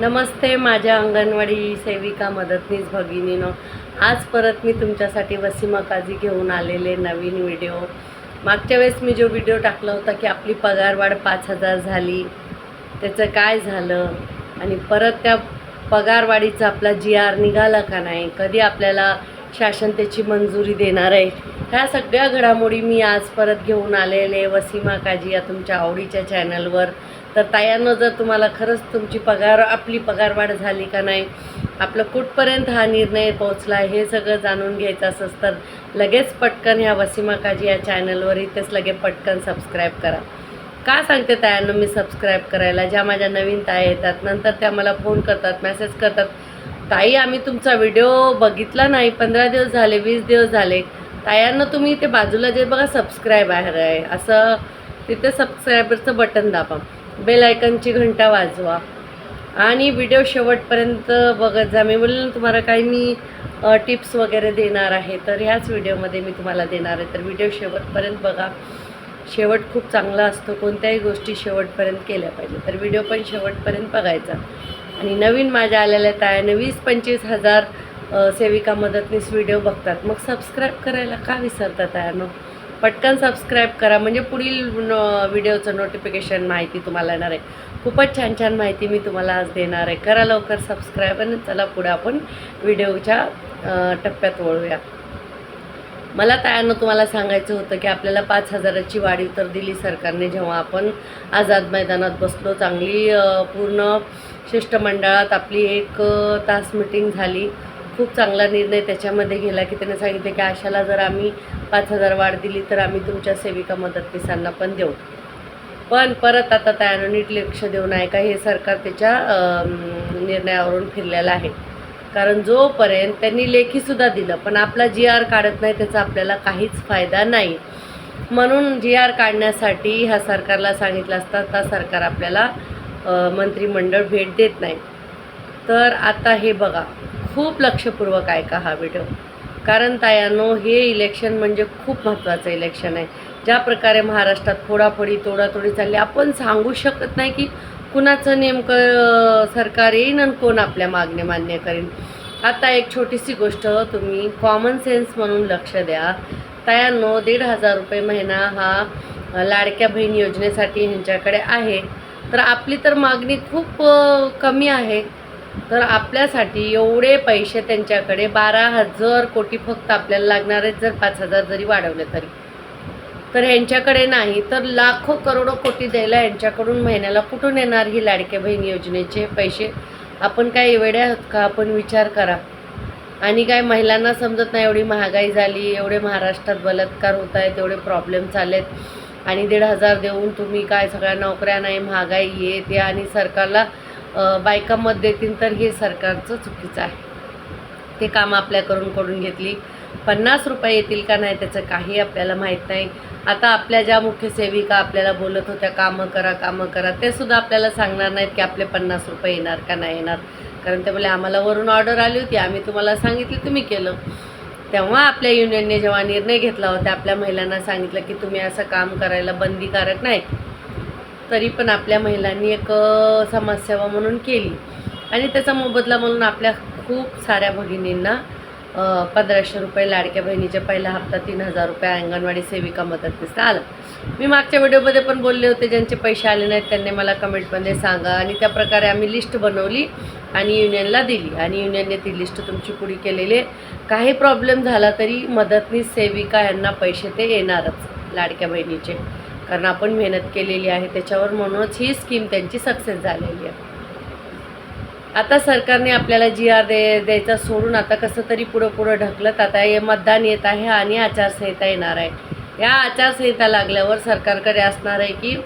नमस्ते माझ्या अंगणवाडी सेविका मदतनीस भगिनीनो. आज परत मी तुमच्यासाठी वसीमा काझी घेऊन आलेले नवीन व्हिडिओ. मागच्या वेळेस मी जो व्हिडिओ टाकला होता की आपली पगारवाढ पाच हजार झाली त्याचं काय झालं? आणि परत त्या पगारवाढीचा आपला जी आर निघाला का नाही? कधी आपल्याला शासन त्याची मंजुरी देणार आहे? ह्या सगळ्या घडामोडी मी आज परत घेऊन आलेले वसीमा काजी या तुमच्या आवडीच्या चॅनलवर तर तायांनो जर तुम्हाला खरंच तुमची पगार आपली पगारवाढ झाली का नाही आपलं कुठपर्यंत हा निर्णय पोहोचला हे सगळं जाणून घ्यायचं असंच तर लगेच पटकन ह्या वसीमा काजी या चॅनलवर इथेच लगेच पटकन सबस्क्राईब करा. का सांगते तायांना मी सबस्क्राईब करायला? ज्या माझ्या नवीन ताई येतात नंतर त्या मला फोन करतात मेसेज करतात ताई आम्ही तुमचा व्हिडिओ बघितला नाही पंधरा दिवस झाले वीस दिवस झाले. तायांना तुम्ही ते बाजूला जे बघा सबस्क्राईब आहे असं तिथे सबस्क्रायबरचं बटन दाबा. बेल आयकनची घंटा वाजवा. आणि व्हिडिओ शेवटपर्यंत बघत जा. मी बोलेल तुम्हाला काही मी टिप्स वगैरे देणार आहे तर ह्याच व्हिडिओमध्ये मी तुम्हाला देणार आहे. तर व्हिडिओ शेवटपर्यंत बघा. शेवट खूप चांगला असतो कोणत्याही गोष्टी शेवटपर्यंत केल्या पाहिजे. तर व्हिडिओ पण शेवटपर्यंत बघायचा. आणि नवीन माझ्या आलेल्या तायाने वीस पंचवीस हजार सेविका मदतनीस व्हिडिओ बघतात. मग सबस्क्राईब करायला का विसरतात तायानो पटकन सबस्क्राईब करा. म्हणजे पुढील नो व्हिडिओचं नोटिफिकेशन माहिती तुम्हाला येणार आहे. खूपच छान छान माहिती मी तुम्हाला आज देणार आहे. करा लवकर सबस्क्राईब आणि चला पुढे आपण व्हिडिओच्या टप्प्यात वळूया. मला तायांना तुम्हाला सांगायचं होतं की आपल्याला पाच हजाराची वाढीव तर दिली सरकारने जेव्हा आपण आझाद मैदानात बसलो. चांगली पूर्ण शिष्टमंडळात आपली एक तास मिटिंग झाली. खूप चांगला निर्णय त्याच्यामध्ये गेला की त्याने सांगितलं की आशाला जर आम्ही पाच हजार वाढ दिली तर आम्ही तुमच्या सेविका मदतनीसांना पण देऊ. पण परत आता त्यानं नीट लक्ष देऊन आहे का हे सरकार त्याच्या निर्णयावरून फिरलेलं आहे. कारण जोपर्यंत त्यांनी लेखीसुद्धा दिलं पण आपला जी आर काढत नाही त्याचा आपल्याला काहीच फायदा नाही. म्हणून जी आर काढण्यासाठी ह्या सरकारला सांगितलं असता तर सरकार आपल्याला मंत्रिमंडळ भेट देत नाही. तर आता हे बघा खूप लक्षपूर्वक ऐका हा व्हिडिओ. कारण तायानो हे इलेक्शन म्हणजे खूप महत्त्वाचं इलेक्शन आहे. ज्या प्रकारे महाराष्ट्रात फोडाफोडी तोडातोडी चालली आपण सांगू शकत नाही की कुणाचं नेमकं सरकार येईन आणि कोण आपल्या मागणे मान्य करेन. आता एक छोटीशी गोष्ट तुम्ही कॉमन सेन्स म्हणून लक्ष द्या. तायांनो दीड हजार रुपये महिना हा लाडक्या बहीण योजनेसाठी ह्यांच्याकडे आहे. तर आपली तर मागणी खूप कमी आहे. तर आपल्यासाठी एवढे पैसे त्यांच्याकडे बारा हजार कोटी फक्त आपल्याला लागणार आहेत जर पाच हजार जरी वाढवले तरी. तर ह्यांच्याकडे नाही तर लाखो करोडो कोटी द्यायला यांच्याकडून महिन्याला कुठून येणार ही लाडक्या बहीण योजनेचे पैसे? आपण काय एवढे आहोत का? आपण विचार करा. आणि काय महिलांना समजत नाही एवढी महागाई झाली एवढे महाराष्ट्रात बलात्कार होत आहेत एवढे प्रॉब्लेम चाललेत आणि दीड हजार देऊन तुम्ही काय सगळ्या नोकऱ्या नाही महागाई ये ते आणि सरकारला बायका मत देतील तर हे सरकारचं चुकीचं आहे. ते काम आपल्याकडून करून घेतली. पन्नास रुपये येतील का नाही त्याचं काही आपल्याला माहीत नाही. आता आपल्या ज्या मुख्य सेविका आपल्याला बोलत होत्या कामं करा कामं करा ते सुद्धा आपल्याला सांगणार नाहीत की आपले पन्नास रुपये येणार का नाही येणार. कारण ते बोले आम्हाला वरून ऑर्डर आली होती आम्ही तुम्हाला सांगितली तुम्ही केलं. तेव्हा आपल्या युनियनने जेव्हा निर्णय घेतला होता आपल्या महिलांना सांगितलं की तुम्ही असं काम करायला बंदीकारक नाही. तरी पण आपल्या महिलांनी एक समाजसेवा म्हणून केली. आणि त्याचा मोबदला म्हणून आपल्या खूप साऱ्या भगिनींना पंधराशे रुपये लाडक्या बहिणीच्या पहिला हप्ता तीन हजार रुपये अंगणवाडी सेविका मदतीचा आलं. मी मागच्या व्हिडिओमध्ये पण बोलले होते ज्यांचे पैसे आले नाहीत त्यांनी मला कमेंटमध्ये सांगा. आणि त्या प्रकारे आम्ही लिस्ट बनवली आणि युनियनला दिली. आणि युनियनने ती लिस्ट तुमची पुढी केलेली आहे. काही प्रॉब्लेम झाला तरी मदतनीस सेविका यांना पैसे ते येणारच लाडक्या बहिणीचे. कारण आपण मेहनत केलेली आहे त्याच्यावर म्हणूनच ही स्कीम त्यांची सक्सेस झालेली आहे. आता सरकारने आपल्याला जी आर दे द्यायचा सोडून आता कसं तरी पुढं पुढं ढकलत आता हे मतदान येत आहे आणि आचारसंहिता येणार आहे. या आचारसंहिता लागल्यावर सरकारकडे असणार आहे की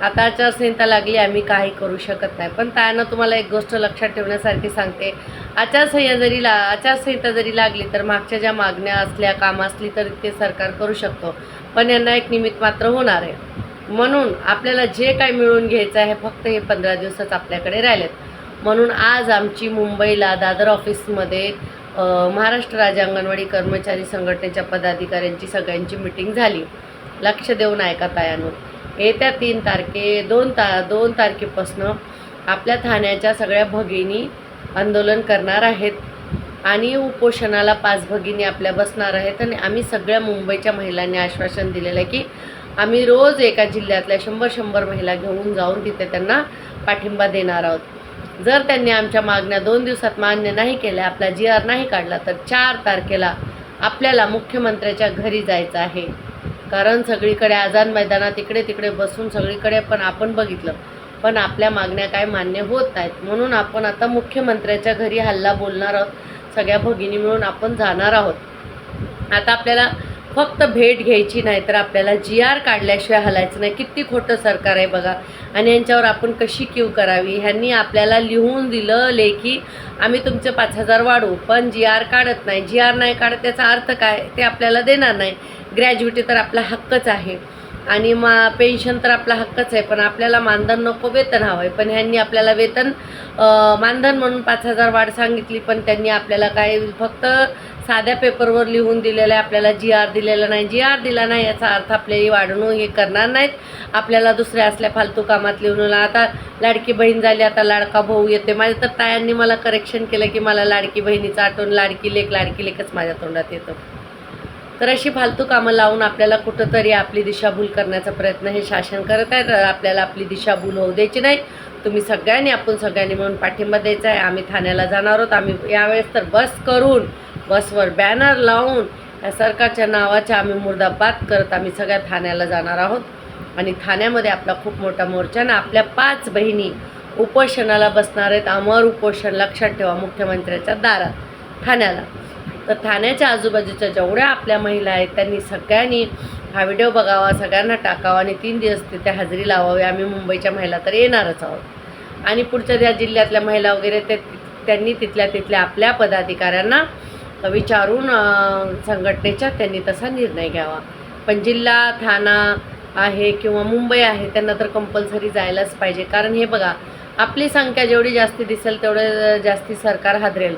आता आचारसंहिता लागली आम्ही काही करू शकत नाही. पण त्यानं तुम्हाला एक गोष्ट लक्षात ठेवण्यासारखी सांगते. आचारसंहिता जरी ला आचारसंहिता जरी लागली तर मागच्या ज्या मागण्या असल्या काम असली तरी ते सरकार करू शकतो. पण यांना एक निमित्त मात्र होणार आहे. म्हणून आपल्याला जे काय मिळून घ्यायचं आहे फक्त हे पंधरा दिवसच आपल्याकडे राहिलेत. म्हणून आज आमची मुंबईला दादर ऑफिसमध्ये महाराष्ट्र राज्य अंगणवाडी कर्मचारी संघटनेच्या पदाधिकाऱ्यांची सगळ्यांची मिटिंग झाली. लक्ष देऊन ऐका तायानो येत्या तीन तारखे दोन ता दोन तारखेपासनं आपल्या ठाण्याच्या सगळ्या भगिनी आंदोलन करणार आहेत. आणि उपोषणाला पाच भगिनी आपल्या बसणार आहेत आणि आम्ही सगळ्या मुंबईच्या महिलांनी आश्वासन दिलेलं आहे की आम्ही रोज एका जिल्ह्यातल्या शंभर शंभर महिला घेऊन जाऊन तिथे त्यांना पाठिंबा देणार आहोत. जर त्यांनी आमच्या मागण्या दोन दिवसात मान्य नाही केल्या आपला जी आर नाही काढला तर चार तारखेला आपल्याला मुख्यमंत्र्याच्या घरी जायचं आहे. कारण सगळीकडे आझाद मैदानात इकडे तिकडे बसून सगळीकडे पण आपण बघितलं. पण आपल्या मागण्या काय मान्य होत नाहीत. म्हणून आपण आता मुख्यमंत्र्याच्या घरी हल्ला बोलणार आहोत. सगळ्या भगिनी मिळून आपण जाणार आहोत. आता आपल्याला फक्त भेट घ्यायची नाही तर आपल्याला जी आर काढल्याशिवाय हलायचं नाही. किती खोटं सरकार आहे बघा. आणि यांच्यावर आपण कशी क्यू करावी? ह्यांनी आपल्याला लिहून दिलं लेखी आम्ही तुमचे पाच हजार वाढवू पण जी आर काढत नाही. जी आर नाही काढत त्याचा अर्थ काय? ते आपल्याला देणार नाही. ग्रॅज्युएटी तर आपला हक्कच आहे. आणि मा पेन्शन तर आपला हक्कच आहे पण आपल्याला मानधन नको वेतन हवं आहे पण ह्यांनी आपल्याला वेतन मानधन म्हणून पाच हजार वाढ सांगितली पण त्यांनी आपल्याला काय फक्त साध्या पेपरवर लिहून दिलेलं आहे आपल्याला जी आर दिलेला नाही. जी आर दिला नाही याचा अर्थ आपल्याला वाढवणूक हे करणार नाहीत. आपल्याला दुसऱ्या असल्या फालतू कामात लिहून आता लाडकी बहीण झाली आता लाडका भाऊ येते माझ्या तर तायांनी मला करेक्शन केलं की मला लाडकी बहिणीचं आठवण लाडकी लेख लाडकी लेखच माझ्या तोंडात येतं. तर अशी फालतू कामं लावून आपल्याला कुठंतरी आपली दिशाभूल करण्याचा प्रयत्न हे शासन करत आहे. तर आपल्याला आपली दिशाभूल होऊ द्यायची नाही. तुम्ही सगळ्यांनी आपण सगळ्यांनी मिळून पाठिंबा द्यायचा आहे. आम्ही ठाण्याला जाणार आहोत. आम्ही यावेळेस तर बस करून बसवर बॅनर लावून या सरकारच्या नावाच्या आम्ही मुर्दाबाद करत आम्ही सगळ्या ठाण्याला जाणार आहोत. आणि ठाण्यामध्ये आपला खूप मोठा मोर्चा आणि आपल्या पाच बहिणी उपोषणाला बसणार आहेत. अमर उपोषण लक्षात ठेवा मुख्यमंत्र्याच्या दारात ठाण्याला. तर ठाण्याच्या आजूबाजूच्या जेवढ्या आपल्या महिला आहेत त्यांनी सगळ्यांनी हा व्हिडिओ बघावा सगळ्यांना टाकावा आणि तीन दिवस तिथे हजेरी लावावी. आम्ही मुंबईच्या महिला तर येणारच आहोत. आणि पुढच्या ज्या जिल्ह्यातल्या महिला वगैरे ते त्यांनी तिथल्या तिथल्या आपल्या पदाधिकाऱ्यांना विचारून संघटनेच्या त्यांनी तसा निर्णय घ्यावा. पण जिल्हा ठाणा आहे किंवा मुंबई आहे त्यांना तर कंपल्सरी जायलाच पाहिजे. कारण हे बघा आपली संख्या जेवढी जास्ती दिसेल तेवढं जास्ती सरकार हादरेल.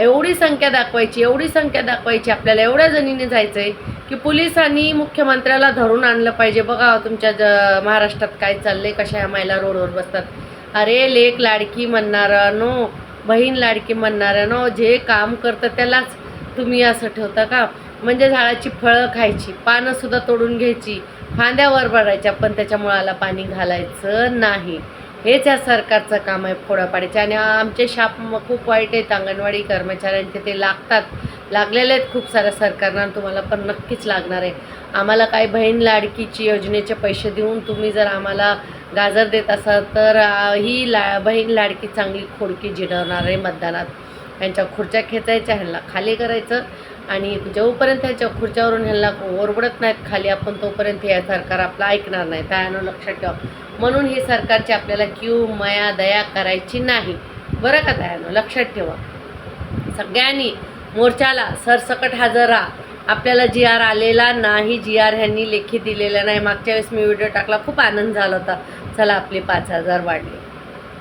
एवढी संख्या दाखवायची एवढी संख्या दाखवायची आपल्याला एवढ्या जणीने जायचं आहे की पोलिसांनी मुख्यमंत्र्याला धरून आणलं पाहिजे. बघा तुमच्या ज महाराष्ट्रात काय चाललंय कशा ह्या महिला रोडवर बसतात. अरे लेक लाडकी म्हणणारानो बहीण लाडकी म्हणणाऱ्यानो जे काम करतं त्यालाच तुम्ही असं ठेवता का? म्हणजे झाडाची फळं खायची पानंसुद्धा तोडून घ्यायची फांद्यावर पडायच्या पण त्याच्या मुळाला पाणी घालायचं नाही. हेच या सरकारचं काम आहे फोडापाडीचे आणि आमचे शाप खूप वाईट आहेत अंगणवाडी कर्मचाऱ्यांचे ते लागतात. लागलेले आहेत खूप साऱ्या सरकारनं तुम्हाला पण नक्कीच लागणार आहे. आम्हाला काय बहीण लाडकीची योजनेचे पैसे देऊन तुम्ही जर आम्हाला गाजर देत असाल तर ही ला बहीण लाडकी चांगली खोडकी जिडवणार आहे मतदानात. यांच्या खुर्च्या खेचायच्या ह्यांना खाली करायचं. आणि जोपर्यंत ह्याच्या खुर्च्यावरून ह्यांना ओरबडत नाहीत खाली आपण तोपर्यंत हे सरकार आपलं ऐकणार नाही. त्यानं लक्षात ठेवा. म्हणून ही सरकारची आपल्याला क्यू माया दया करायची नाही. बरं का त्यानं लक्षात ठेवा. सगळ्यांनी मोर्चाला सरसकट हजर राहा. आपल्याला जी आर आलेला नाही जी आर ह्यांनी लेखी दिलेला नाही. मागच्या वेळेस मी व्हिडिओ टाकला खूप आनंद झाला होता. चला आपले पाच हजार वाढले.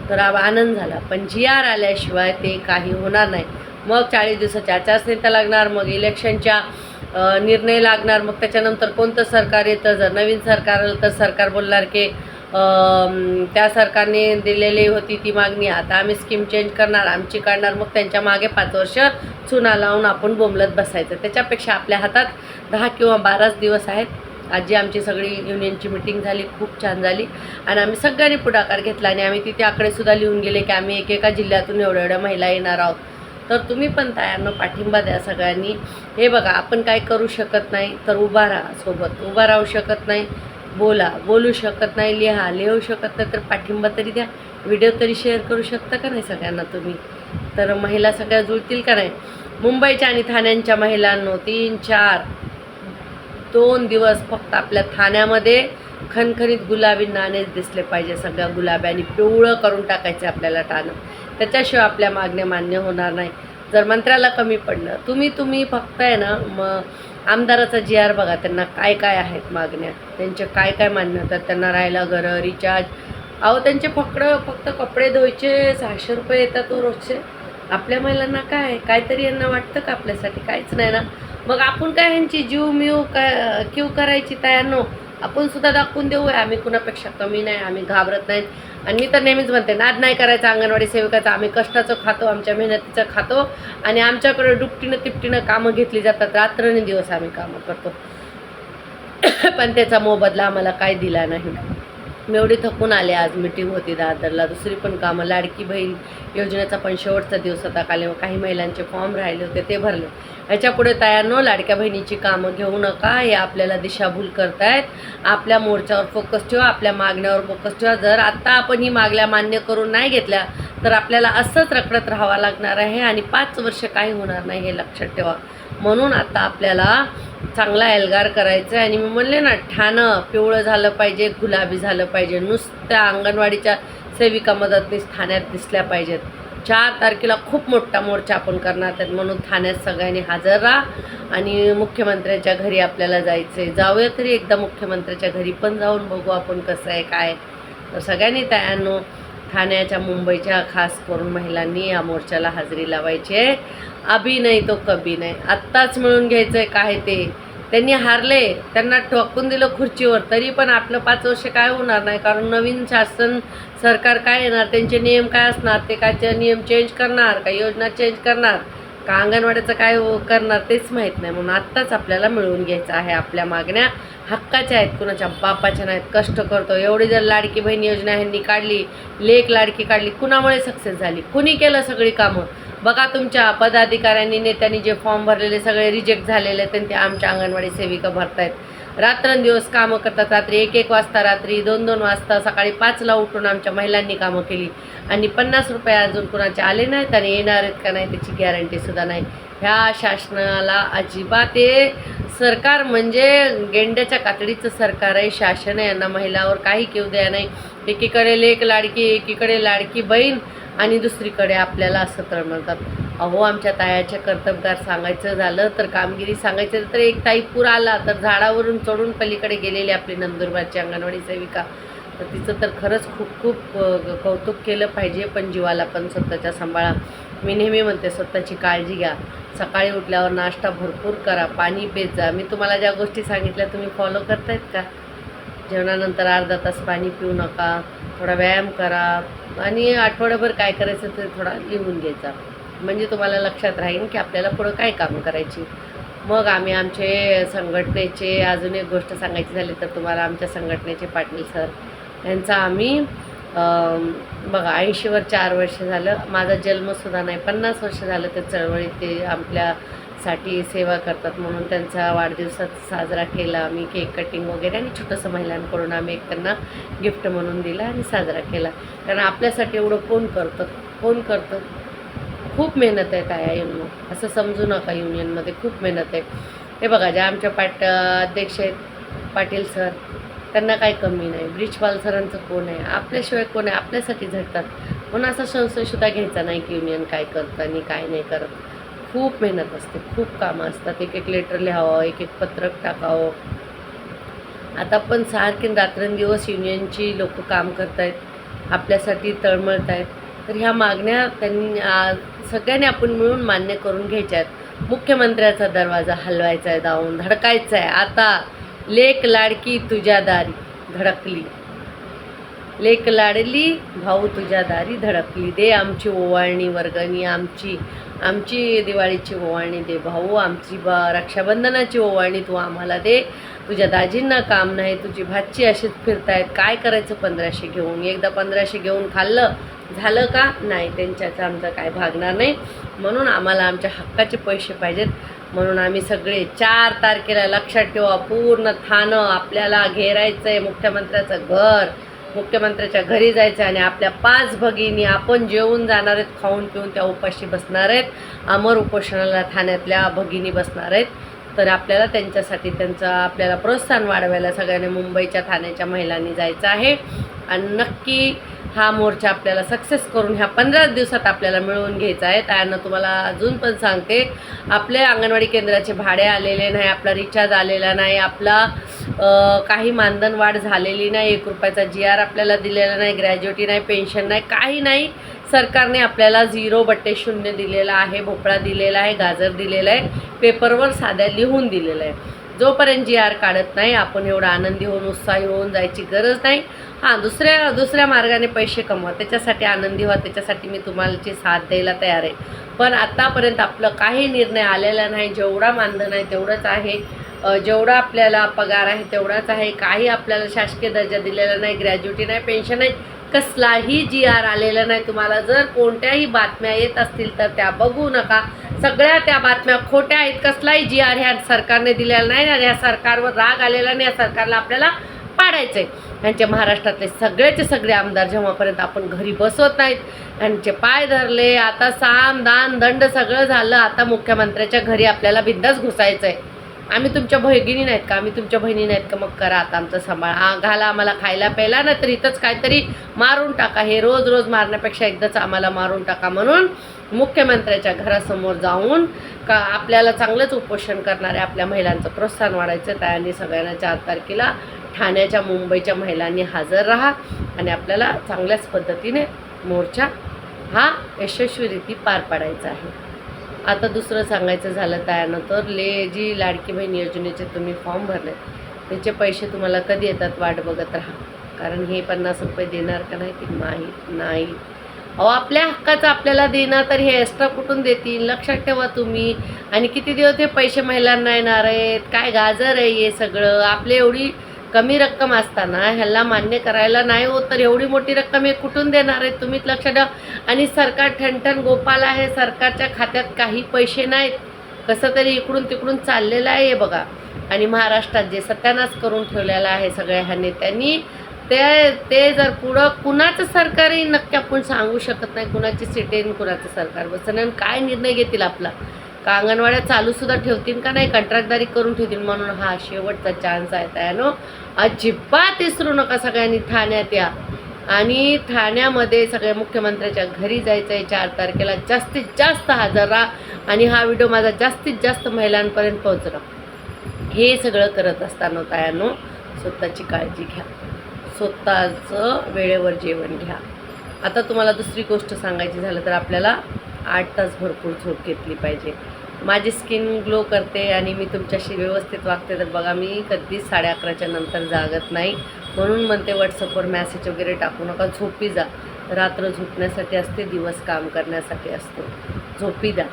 तर आनंद झाला. पण जी आर आल्याशिवाय ते काही होणार नाही. मग चाळीस दिवसाच्या आचारसंहिता लागणार मग इलेक्शनच्या निर्णय लागणार मग त्याच्यानंतर कोणतं सरकार येतं? जर नवीन सरकार आलं तर सरकार बोलणार की त्या सरकारने दिलेली होती ती मागणी आता आम्ही स्कीम चेंज करणार आमची काढणार मग त्यांच्या मागे पाच वर्ष चुना लावून आपण बोंबलत बसायचं. त्याच्यापेक्षा आपल्या हातात दहा किंवा बाराच दिवस आहेत. आजी आमची सगळी युनियनची मिटिंग झाली खूप छान झाली. आणि आम्ही सगळ्यांनी पुढाकार घेतला आणि आम्ही तिथे आकडेसुद्धा लिहून गेले की आम्ही एकेका जिल्ह्यातून एवढ्या एवढ्या महिला येणार आहोत. तर तुम्ही पण तयारनं पाठिंबा द्या सगळ्यांनी. हे बघा आपण काय करू शकत नाही तर उभा राहा सोबत. उभा राहू शकत नाही बोला. बोलू शकत नाही लिहा. लिहू शकत नाही तर पाठिंबा तरी द्या. व्हिडिओ तरी शेअर करू शकता का नाही सगळ्यांना तुम्ही? तर महिला सगळ्या जुळतील का नाही? मुंबईच्या आणि ठाण्यांच्या महिलांनो तीन चार दोन दिवस फक्त आपल्या ठाण्यामध्ये खनखनीत गुलाबी नाणेच दिसले पाहिजे सगळ्या गुलाब्यांनी. पिवळं करून टाकायचे आपल्याला ठाणं त्याच्याशिवाय आपल्या मागण्या मान्य होणार नाही. जर मंत्र्याला कमी पडलं तुम्ही तुम्ही फक्त आहे ना मग आमदाराचा जी आर बघा त्यांना काय काय आहेत मागण्या त्यांचे काय काय मान्य होतात त्यांना राहायला घरं रिचार्ज अहो त्यांचे फक्त फक्त कपडे धुवायचे सहाशे रुपये येतात तो रोजचे. आपल्या महिलांना काय काहीतरी यांना वाटतं का आपल्यासाठी? काहीच नाही ना. मग आपण काय ह्यांची जीव मिव काय क्यू करायची तयार? नो आपण सुद्धा दाखवून देऊया आम्ही कुणापेक्षा कमी नाही आम्ही घाबरत नाहीत. आणि मी तर नेहमीच म्हणते नाद नाही करायचा अंगणवाडी सेविकाचा आम्ही कष्टाचं खातो आमच्या मेहनतीचं खातो. आणि आमच्याकडे डुपटीनं तिपटीनं कामं घेतली जातात रात्रंदिवस आम्ही कामं करतो. पण त्याचा मोबदला आम्हाला काय दिला नाही. मी एवढी थकून आले आज मिटिंग होती दादरला. दुसरी पण कामं लाडकी बहीण योजनेचा पण शेवटचा दिवस होता. काल काही महिलांचे फॉर्म राहिले होते ते भरले. ह्याच्यापुढे तयार लाडक्या बहिणीची कामं घेऊ नका. हे आपल्याला दिशाभूल करतायत. आपल्या मोर्चावर फोकस ठेवा आपल्या मागण्यावर फोकस ठेवा. जर आत्ता आपण ही मागल्या मान्य करून नाही घेतल्या तर आपल्याला असंच रखडत राहावं लागणार आहे आणि पाच वर्ष काही होणार नाही हे लक्षात ठेवा. म्हणून आता आपल्याला चांगला एल्गार करायचा आहे आणि मी म्हणले ना ठाणं पिवळं झालं पाहिजे गुलाबी झालं पाहिजे. नुसत्या अंगणवाडीच्या सेविका मदतनीस ठाण्यात दिसल्या पाहिजेत. चार तारखेला खूप मोठा मोर्चा आपण करणार तर म्हणून ठाण्यात सगळ्यांनी हजर राहा. आणि मुख्यमंत्र्याच्या घरी आपल्याला जायचं आहे जाऊया तरी एकदा मुख्यमंत्र्याच्या घरी पण जाऊन बघू आपण कसं आहे काय तर सगळ्यांनी तयानो ठाण्याच्या मुंबईच्या खास करून महिलांनी या मोर्चाला हजेरी लावायची आहे. अभिनय तो कभी नाही. आत्ताच मिळून घ्यायचं आहे काय ते. त्यांनी हारले त्यांना ठोकून दिलं खुर्चीवर. तरी पण आपलं पाच वर्ष काय होणार नाही? कारण नवीन शासन सरकार काय येणार? त्यांचे नियम काय असणार? ते काय नियम चेंज करणार? का योजना चेंज करणार? का अंगणवाड्याचं काय हो- करणार? तेच माहीत नाही. म्हणून आत्ताच आपल्याला मिळवून घ्यायचं आहे आपल्या मागण्या. हक्काच्या आहेत कुणाच्या बापाच्या नाहीत. कष्ट करतो. एवढी जर लाडकी बहीण योजना ह्यांनी काढली लेख लाडकी काढली कुणामुळे सक्सेस झाली? कुणी केलं सगळी कामं? बघा तुमच्या पदाधिकाऱ्यांनी नेत्यांनी जे फॉर्म भरलेले सगळे रिजेक्ट झालेले आहेत ते आमच्या अंगणवाडी सेविका भरतायत. रात्रंदिवस कामं करतात. रात्री एक एक वाजता रात्री दोन दोन वाजता सकाळी पाचला उठून आमच्या महिलांनी कामं केली. आणि पन्नास रुपये अजून कुणाचे आले नाहीत आणि येणार आहेत का नाही त्याची गॅरंटीसुद्धा नाही. ह्या शासनाला अजिबात आहे सरकार म्हणजे गेंड्याच्या कातडीचं सरकार आहे. शासन आहे. यांना महिलावर काही केऊ द्या नाही. एकीकडे लेक लाडकी एकीकडे लाडकी बहीण. आणि दुसरीकडे आपल्याला असं तळमळतात अहो आमच्या तायाचे कर्तबगार सांगायचं झालं तर कामगिरी सांगायचं तर एक ताई पूर आला तर झाडावरून चढून पलीकडे गेलेली आपली नंदुरबारची अंगणवाडी सेविका. तर तिचं तर खरंच खूप खूप कौतुक केलं पाहिजे पण जीवाला पण स्वतःच्या सांभाळा. मी नेहमी म्हणते स्वतःची काळजी घ्या. सकाळी उठल्यावर नाश्ता भरपूर करा. पाणी पेत जा. मी तुम्हाला ज्या गोष्टी सांगितल्या तुम्ही फॉलो करतायत का? जेवणानंतर अर्धा तास पाणी पिऊ नका थोडा व्यायाम करा आणि आठवड्याभर काय करायचं ते थोडा लिहून घ्यायचा. म्हणजे तुम्हाला लक्षात राहील की आपल्याला पुढं काय कामं करायची. मग आम्ही आमचे संघटनेचे अजून एक गोष्ट सांगायची झाली तर तुम्हाला आमच्या संघटनेचे पाटील सर यांचा आम्ही बघा ऐंशीवर चार वर्ष झालं. माझा जन्मसुद्धा नाही पन्नास वर्ष झालं ते चळवळीत ते आपल्या साठी सेवा करतात म्हणून त्यांचा वाढदिवसात साजरा केला. आम्ही केक कटिंग वगैरे आणि छोटंसं महिलांकडून आम्ही एक त्यांना गिफ्ट म्हणून दिला आणि साजरा केला. कारण आपल्यासाठी एवढं कोण करतं? कोण करतं? खूप मेहनत आहे काय युनियन असं समजू नका युनियनमध्ये खूप मेहनत आहे. हे बघा ज्या आमच्या पाट अध्यक्ष आहेत पाटील सर त्यांना काही कमी नाही. ब्रिजपाल सरांचं कोण आहे? आपल्याशिवाय कोण आहे? आपल्यासाठी झटतात. म्हणून असा संशयसुद्धा घ्यायचा नाही की युनियन काय करतं आणि काय नाही करत. खूप मेहनत असते खूप कामं असतात. एक एक लेटर लिहावं एक एक पत्रक टाकावं. आता पण सारखे रात्रंदिवस युनियनची लोक काम करत आहेत आपल्यासाठी तळमळत आहेत तर ह्या मागण्या त्यांनी सगळ्यांनी आपण मिळून मान्य करून घ्यायच्या आहेत मुख्यमंत्र्याचा दरवाजा हलवायचा आहे जाऊन धडकायचा आहे आता लेक लाडकी तुझ्या दारी धडकली. लेक लाडली भाऊ तुझ्या दारी धडकली. दे आमची ओवाळणी वर्गणी आमची. आमची दिवाळीची ओवाळणी दे भाऊ आमची बा रक्षाबंधनाची ओवाळणी तू आम्हाला दे. तुझ्या दाजींना काम नाही तुझी भाची अशीच फिरतायत. काय करायचं पंधराशे घेऊन? एकदा पंधराशे घेऊन खाल्लं झालं का? नाही त्यांच्याचं आमचं काय भागणार नाही. म्हणून आम्हाला आमच्या हक्काचे पैसे पाहिजेत. म्हणून आम्ही सगळे चार तारखेला लक्षात ठेवा पूर्ण थानं आपल्याला घेरायचं आहे मुख्यमंत्र्याचं घर. मुख्यमंत्र्याच्या घरी जायचं आणि आपल्या पाच भगिनी आपण जेवून जाणार आहेत खाऊन पिऊन त्या उपाशी बसणार आहेत. अमर उपोषणाला ठाण्यातल्या भगिनी बसणार आहेत. तर आपल्याला त्यांच्यासाठी त्यांचं आपल्याला प्रोत्साहन वाढवायला सगळ्यांनी मुंबईच्या ठाण्याच्या महिलांनी जायचं आहे. आणि नक्की हा मोर्चा आपल्याला सक्सेस करून ह्या पंधरा दिवसात आपल्याला मिळवून घ्यायचा आहे. त्यानं तुम्हाला अजून पण सांगते आपल्या अंगणवाडी केंद्राचे भाडे आलेले नाही आपला रिचार्ज आलेला नाही आपला काही मानधन वाढ झालेली नाही एक रुपयाचा जी आर आपल्याला दिलेला नाही ग्रॅज्युएटी नाही पेन्शन नाही काही नाही. सरकारने आपल्याला झिरो बट्टे शून्य दिलेला आहे भोपळा दिलेला आहे गाजर दिलेला आहे पेपरवर साध्या लिहून दिलेलं आहे. जोपर्यंत जी आर काढत नाही आपण एवढा आनंदी होऊन उत्साही होऊन जायची गरज नाही. हां दुसऱ्या दुसऱ्या मार्गाने पैसे कमवा. त्याच्यासाठी आनंदी व्हा त्याच्यासाठी मी तुम्हालाची साथ द्यायला तयार आहे. पण आत्तापर्यंत आपलं काही निर्णय आलेला नाही. जेवढा मानधन आहे तेवढंच आहे. जेवढा आपल्याला पगार आहे तेवढाच आहे. काही आपल्याला शासकीय दर्जा दिलेला नाही ग्रॅज्युटी नाही पेन्शन नाही. कसलाही जी आर आलेला नाही. तुम्हाला जर कोणत्याही बातम्या येत असतील तर त्या बघू नका. सगळ्या त्या बातम्या खोट्या आहेत. कसलाही जी आर ह्या सरकारने दिलेला नाही आणि ह्या सरकारवर राग आलेला नाही. या सरकारला आपल्याला पाडायचं आहे यांचे महाराष्ट्रातले सगळेचे सगळे आमदार जेव्हापर्यंत आपण घरी बसवत नाहीत यांचे पाय धरले आता साम दान दंड सगळं झालं आता मुख्यमंत्र्याच्या घरी आपल्याला बिंदास घुसायचं आहे आम्ही तुमच्या भगिनी नाहीत का? आम्ही तुमच्या बहिणी नाहीत का? मग करा आता आमचं सांभाळ. हा घाला आम्हाला खायला प्यायला ना तर इथंच काहीतरी मारून टाका. हे रोज रोज मारण्यापेक्षा एकदाच आम्हाला मारून टाका म्हणून मुख्यमंत्र्याच्या घरासमोर जाऊन का आपल्याला चांगलंच उपोषण करणाऱ्या आपल्या महिलांचं प्रोत्साहन वाढायचं. त्याने सगळ्यांना चार तारखेला ठाण्याच्या मुंबईच्या महिलांनी हजर राहा आणि आपल्याला चांगल्याच पद्धतीने मोर्चा हा यशस्वीरीती पार पाडायचा आहे. आता दुसरं सांगायचं झालं त्यानंतर ले जी लाडकी बहीण योजनेचे तुम्ही फॉर्म भरले त्याचे पैसे तुम्हाला कधी येतात वाट बघत राहा. कारण हे पन्नास रुपये देणार का नाही की माहीत नाही. अहो आपल्या हक्काचं आपल्याला देणार तर हे एक्स्ट्रा कुठून देतील? लक्षात ठेवा तुम्ही. आणि किती दिवस हे पैसे महिलांना येणार आहेत? काय गाजर आहे हे सगळं? आपली एवढी कमी रक्कम असताना ह्याला मान्य करायला नाही होत तर एवढी मोठी रक्कम हे कुठून देणार आहेत? तुम्हीच लक्षात द्या. आणि सरकार ठणठण गोपाल आहे सरकारच्या खात्यात काही पैसे नाहीत. कसं तरी इकडून तिकडून चाललेलं आहे बघा. आणि महाराष्ट्रात जे सत्यानाश करून ठेवलेला आहे सगळ्या ह्या नेत्यांनी ते ते जर पुढं कुणाचं सरकारही नक्की आपण सांगू शकत नाही कुणाची सिटेन कुणाचं सरकार बसन आणि काय निर्णय घेतील आपला? का अंगणवाड्या चालूसुद्धा ठेवतील का नाही? कंत्राटदारी करून ठेवतील म्हणून हा शेवटचा चान्स आहे त्यानो. अजिबात विसरू नका सगळ्यांनी ठाण्यात या. आणि ठाण्यामध्ये सगळ्या मुख्यमंत्र्याच्या घरी जायचं आहे चार तारखेला. जास्तीत जास्त हजर राहा आणि हा व्हिडिओ माझा जास्तीत जास्त महिलांपर्यंत पोहोचणं हे सगळं करत असताना तयानो स्वतःची काळजी घ्या. स्वतःचं वेळेवर जेवण घ्या. आता तुम्हाला दुसरी गोष्ट सांगायची झालं तर आपल्याला आठ तास भरपूर झोप घेतली पाहिजे. माझी स्किन ग्लो करते आणि मी तुमच्याशी व्यवस्थित वागते तर बघा मी कधीच साडे अकराच्या नंतर जागत नाही. म्हणून म्हणते व्हॉट्सअपवर मॅसेज वगैरे टाकू नका. झोपी जा. रात्र झोपण्यासाठी असते दिवस काम करण्यासाठी असतो. झोपी द्या.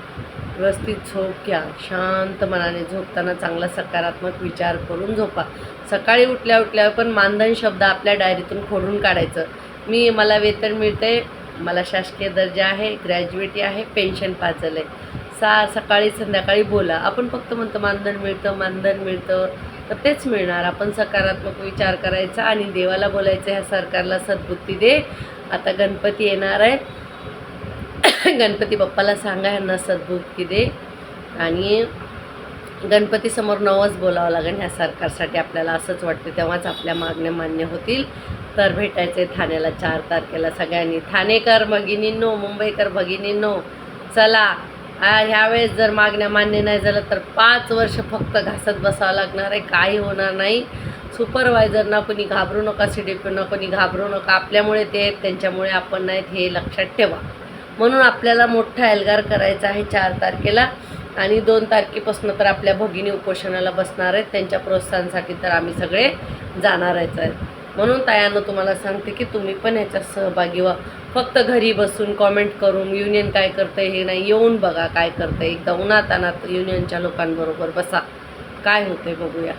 व्यवस्थित झोप घ्या. शांत मनाने झोपताना चांगला सकारात्मक विचार करून झोपा. सकाळी उठल्या उठल्या पण मानधन शब्द आपल्या डायरीतून खोडून काढायचं. मी मला वेतन मिळते मला शासकीय दर्जा आहे ग्रॅज्युएटी आहे पेन्शन पाचल आहे. सा सकाळी संध्याकाळी बोला. आपण फक्त म्हणतो मानधन मिळतं मानधन मिळतं. तर तेच मिळणार. आपण सकारात्मक विचार करायचा आणि देवाला बोलायचं ह्या सरकारला सद्बुद्धी दे. आता गणपती येणार आहे. गणपती बाप्पाला सांगा ह्यांना सद्बुद्धी दे. आणि गणपतीसमोर नवच बोलावं लागेल. ह्या सरकारसाठी आपल्याला असंच वाटतं. तेव्हाच आपल्या मागण्या मान्य होतील. तर भेटायचे ठाण्याला चार तारखेला सगळ्यांनी. ठाणेकर भगिनींनो मुंबईकर भगिनींनो चला. ह्यावेळेस जर मागण्या मान्य नाही झालं तर पाच वर्ष फक्त घासत बसावं लागणार आहे. काही होणार नाही. सुपरवायझरना कोणी घाबरू नका सी डी पीना कोणी घाबरू नका. आपल्यामुळे ते आहेत त्यांच्यामुळे आपण नाहीत हे लक्षात ठेवा. म्हणून आपल्याला मोठा एल्गार करायचा आहे चार तारखेला आणि दोन तारखेपासून तर आपल्या भगिनी उपोषणाला बसणार आहेत. त्यांच्या प्रोत्साहनासाठी तर आम्ही सगळे जाणारच आहेत. म्हणून तायानं तुम्हाला सांगते की तुम्ही पण ह्याच्यात सहभागी व्हा. फक्त घरी बसून कॉमेंट करून युनियन काय करतंय हे नाही येऊन बघा काय करतंय. एकदा उन्हात अनात युनियनच्या लोकांबरोबर बसा. काय होतंय बघूया.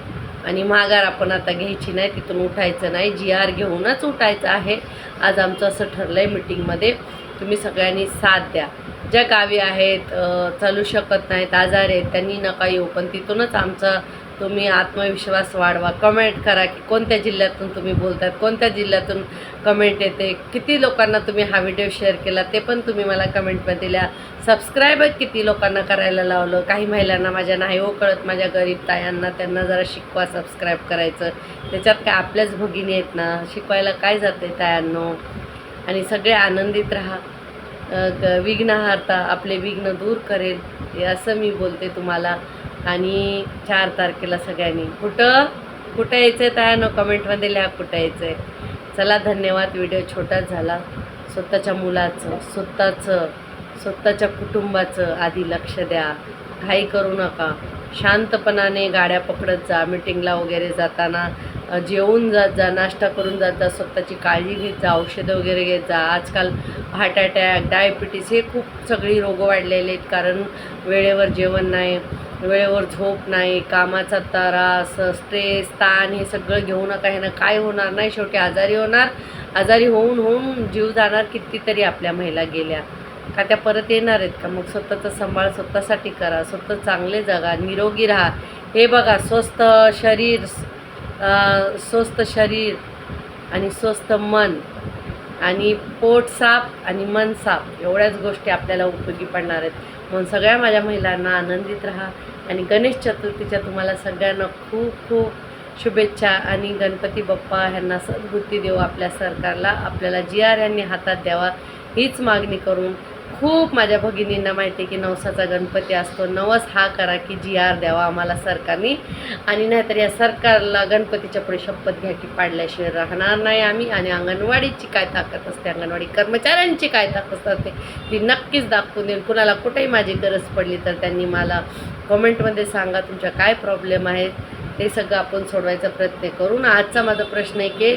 आणि माघार आपण आता घ्यायची नाही तिथून उठायचं नाही. जी आर घेऊनच उठायचं आहे. आज आमचं असं ठरलं आहे मिटिंगमध्ये तुम्ही सगळ्यांनी साथ द्या. ज्या गावी आहेत चालू शकत नाहीत आजार आहेत त्यांनी नका येऊ. पण तिथूनच आमचा तुम्ही आत्मविश्वास वाढवा. कमेंट करा की कोणत्या जिल्ह्यातून तुम्ही बोलतात कोणत्या जिल्ह्यातून कमेंट येते किती लोकांना तुम्ही हा व्हिडिओ शेअर केला ते पण तुम्ही मला कमेंटमध्ये दिल्या सबस्क्राईब किती लोकांना करायला लावलं? काही महिलांना माझ्या नाही हो कळत माझ्या गरीब तायांना त्यांना जरा शिकवा सबस्क्राईब करायचं. त्याच्यात काय आपल्याच भगिनी आहेत ना शिकवायला काय जाते तायांनो? आणि सगळे आनंदित राहा. अ, ग- आपले विघ्न दूर करेल असं मी बोलते तुम्हाला. आणि चार तारखेला सगळ्यांनी. कुठं? कुठं यायचं आहे त्या नो कमेंटमध्ये लिहा कुठं यायचं आहे चला धन्यवाद. व्हिडिओ छोटाच झाला. स्वतःच्या मुलाचं स्वतःचं स्वतःच्या कुटुंबाचं आधी लक्ष द्या. घाई करू नका. शांतपणाने गाड्या पकडत जा. मिटिंगला वगैरे जाताना जेवून जात जा नाश्ता करून जात जा स्वतःची काळजी घेत जा औषधं वगैरे घेत जा. आजकाल हार्ट अटॅक डायबिटीस हे खूप सगळी रोगं वाढलेले आहेत. कारण वेळेवर जेवण नाही. वेळेवर झोप नाही कामाचा त्रास स्ट्रेस ताण हे सगळं घेऊ नका ह्यानं काय होणार? नाही शेवटी आजारी होणार. आजारी होऊन होऊन जीव जाणार कितीतरी आपल्या महिला गेल्या. का त्या परत येणार आहेत का? मग स्वतःचा सांभाळ स्वतःसाठी करा. स्वतः चांगले जगा निरोगी राहा. हे बघा स्वस्त शरीर स्वस्त स्वस्थ शरीर आणि स्वस्थ मन आणि पोट साफ आणि मन साफ एवढ्याच गोष्टी आपल्याला उपयोगी पडणार आहेत. म्हणून सगळ्या माझ्या महिलांना आनंदित राहा. आणि गणेश चतुर्थीच्या तुम्हाला सगळ्यांना खूप खूप शुभेच्छा. आणि गणपती बाप्पा ह्यांना सद्बुद्धी देऊ आपल्या सरकारला. आपल्याला जी आर यांनी हातात द्यावा हीच मागणी करून खूप माझ्या भगिनींना माहिती आहे की नवसाचा गणपती असतो. नवस हा करा की जी आर द्यावा आम्हाला सरकारने. आणि नाहीतर या सरकारला गणपतीच्या पुढे शपथ घ्या की पाडल्याशिवाय राहणार नाही आम्ही. आणि अंगणवाडीची काय ताकद असते? अंगणवाडी कर्मचाऱ्यांची काय ताकद असते? ती नक्कीच दाखवून देईल कुणाला कुठेही माझी गरज पडली तर त्यांनी मला कमेंटमध्ये सांगा तुमच्या काय प्रॉब्लेम आहेत? ते सगळं आपण सोडवायचा प्रयत्न करून आजचा माझा प्रश्न आहे की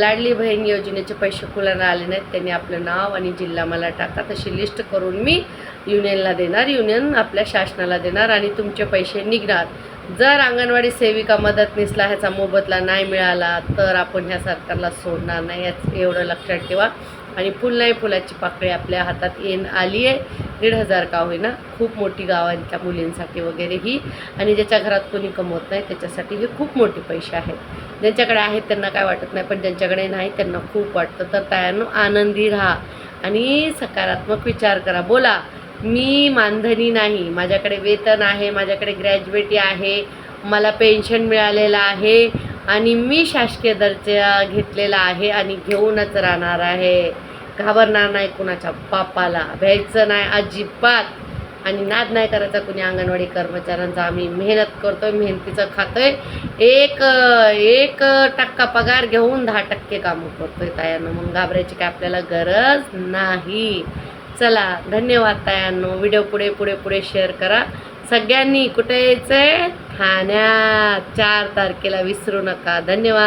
लाडली बहीण योजनेचे पैसे कुलांना आले नाहीत? त्यांनी आपलं नाव आणि जिल्हा मला टाका. तशी लिस्ट करून मी युनियनला देणार युनियन आपल्या शासनाला देणार आणि तुमचे पैसे निघणार. जर अंगणवाडी सेविका मदतनीसला ह्याचा मोबदला नाही मिळाला तर आपण ह्या सरकारला सोडणार नाही याच एवढं लक्षात ठेवा. आणि फुल नाही फुलाची पाकळी आपल्या हातात येण आली आहे दीड हजार का होईना. खूप मोठी गावांच्या मुलींसाठी वगैरे ही. आणि ज्याच्या घरात कोणी कमवत नाही त्याच्यासाठी हे खूप मोठे पैसे आहेत. ज्यांच्याकडे आहेत त्यांना काय वाटत नाही पण ज्यांच्याकडे नाही त्यांना खूप वाटतं. तर त्यानं आनंदी राहा आणि सकारात्मक विचार करा. बोला मी मानधनी नाही. माझ्याकडे वेतन आहे माझ्याकडे ग्रॅज्युएटी आहे मला पेन्शन मिळालेलं आहे आणि मी शासकीय दर्जा घेतलेला आहे आणि घेऊनच राहणार आहे. घाबरणार नाही कुणाच्या बापाला. भ्यायचं नाही अजिबात. आणि नाद नाही करायचा कुणी अंगणवाडी कर्मचाऱ्यांचा. आम्ही मेहनत करतोय मेहनतीचं खातोय. एक एक टक्का पगार घेऊन दहा टक्के कामं करतोय तायांनो. म्हणून घाबरायची काय आपल्याला गरज नाही. चला धन्यवाद तायांनो. व्हिडिओ पुढे पुढे पुढे शेअर करा. सगळ्यांनी कुठे यायचं आहे ठाण्यात. चार तारखेला विसरू नका. धन्यवाद.